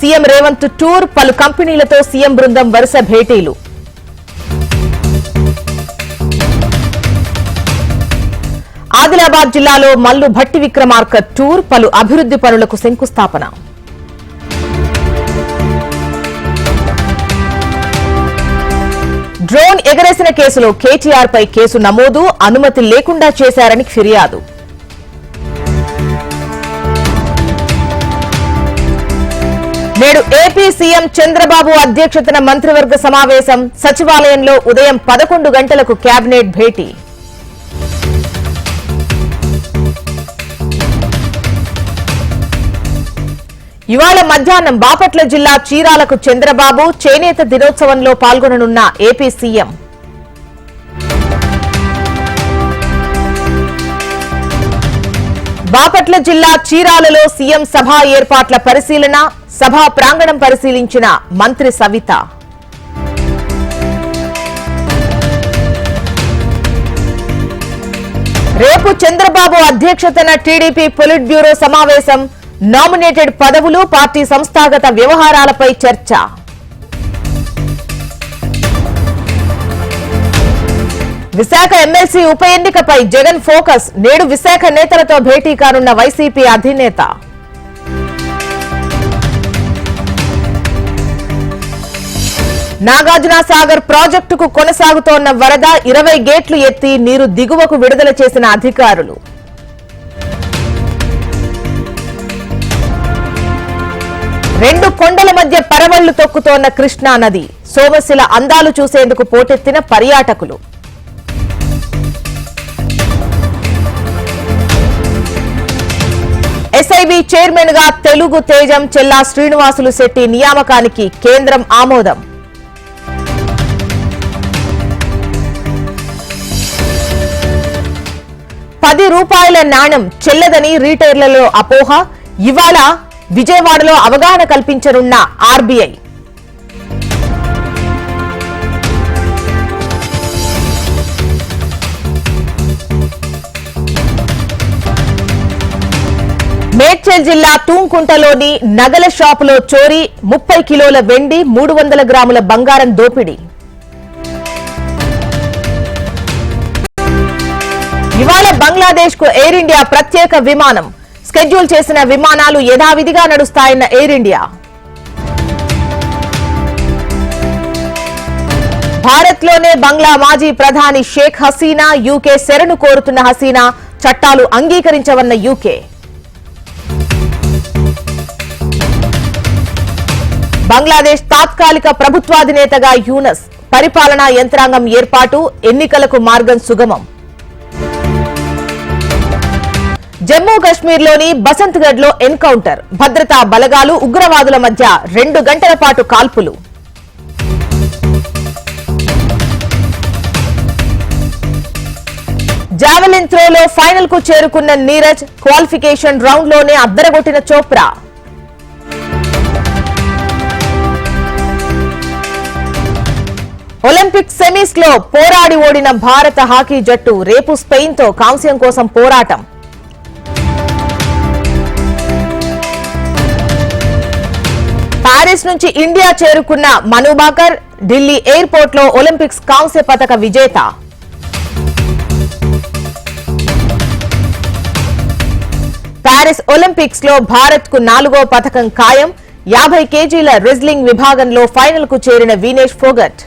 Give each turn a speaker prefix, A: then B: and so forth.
A: CM Revanth tour పలు కంపెనీలతో CM బృందం వరుస భేటీలు. ఆదిలాబాద్ జిల్లాలో మల్లు భట్టి విక్రమార్క టూర్ పలు అభివృద్ది పనులకు శంకుస్థాపన. డ్రోన్ ఎగరేసిన కేసులో కేటీఆర్ పై కేసు నమోదు అనుమతి లేకుండా చేశారని ఫిర్యాదు. నేడు ఏపీ సీఎం చంద్రబాబు అధ్యక్షతన మంత్రివర్గ సమావేశం సచివాలయంలో ఉదయం పదకొండు గంటలకు కేబినెట్ భేటీ. ఇవాళ మధ్యాహ్నం బాపట్ల జిల్లా చీరాలకు చంద్రబాబు చేనేత దినోత్సవంలో పాల్గొననున్న ఏపీ సీఎం. బాపట్ల జిల్లా చీరాలలో సీఎం సభ ఏర్పాట్ల పరిశీలన సభా ప్రాంగణం పరిశీలించిన మంత్రి సవిత. రేపు చంద్రబాబు అధ్యక్షతన టీడీపీ పొలిట్ బ్యూరో సమావేశం. నామినేటెడ్ పదవులు పార్టీ సంస్థాగత వ్యవహారాలపై చర్చ. విశాఖ ఎమ్మెల్సీ ఉప ఎన్నికపై జగన్ ఫోకస్. నేడు విశాఖ నేతలతో భేటీ కానున్న వైసీపీ అధినేత. నాగార్జున సాగర్ ప్రాజెక్టుకు కొనసాగుతోన్న వరద ఇరవై గేట్లు ఎత్తి నీరు దిగువకు విడుదల చేసిన అధికారులు. రెండు కొండల మధ్య పరవళ్ళు తొక్కుతోన్న కృష్ణానది సోమశిల అందాలు చూసేందుకు పోటెత్తిన పర్యాటకులు. ఎస్ఐబి చైర్మన్గా తెలుగు తేజం చెల్లా శ్రీనివాసులు శెట్టి నియామకానికి కేంద్రం ఆమోదం. పది రూపాయల నాణ్యం చెల్లదని రీటైలర్లలో అపోహ ఇవాళ విజయవాడలో అవగాహన కల్పించనున్న ఆర్బీఐ. మేడ్చల్ జిల్లా తూంకుంటలోని నగల షాపులో చోరీ ముప్పై కిలోల వెండి మూడు వందల గ్రాముల బంగారం దోపిడీ. ఇవాళ బంగ్లాదేశ్కు ఎయిర్ ఇండియా ప్రత్యేక విమానం. స్కెడ్యూల్ చేసిన విమానాలు యథావిధిగా నడుస్తాయన్న ఎయిర్ ఇండియా. భారత్లోనే బంగ్లా మాజీ ప్రధాని షేక్ హసీనా యూకే శరణు కోరుతున్న హసీనా చట్టాలు అంగీకరించవన్న యూకే. బంగ్లాదేశ్ తాత్కాలిక ప్రభుత్వాధినేతగా యూనస్ పరిపాలనా యంత్రాంగం ఏర్పాటు ఎన్నికలకు మార్గం సుగమం. జమ్మూ కశ్మీర్లోని బసంత్గఢ్లో ఎన్కౌంటర్. భద్రతా బలగాలు ఉగ్రవాదుల మధ్య రెండు గంటల పాటు కాల్పులు. జావెలిన్ త్రోలో ఫైనల్కు చేరుకున్న నీరజ్ క్వాలిఫికేషన్ రౌండ్లోనే అద్దరగొట్టిన చోప్రా. ఒలింపిక్ సెమీస్లో పోరాడి ఓడిన భారత హాకీ జట్టు రేపు స్పెయిన్తో కాంస్యం కోసం పోరాటం. పారిస్ నుంచి ఇండియా చేరుకున్న మనుబాకర్ ఢిల్లీ ఎయిర్పోర్ట్లో ఒలింపిక్స్ కాంస్య పథక విజేత. పారిస్ ఒలింపిక్స్లో భారత్కు నాలుగో పథకం ఖాయం. యాభై కేజీల రెజ్లింగ్ విభాగంలో ఫైనల్కు చేరిన వీనేష్ ఫోగట్.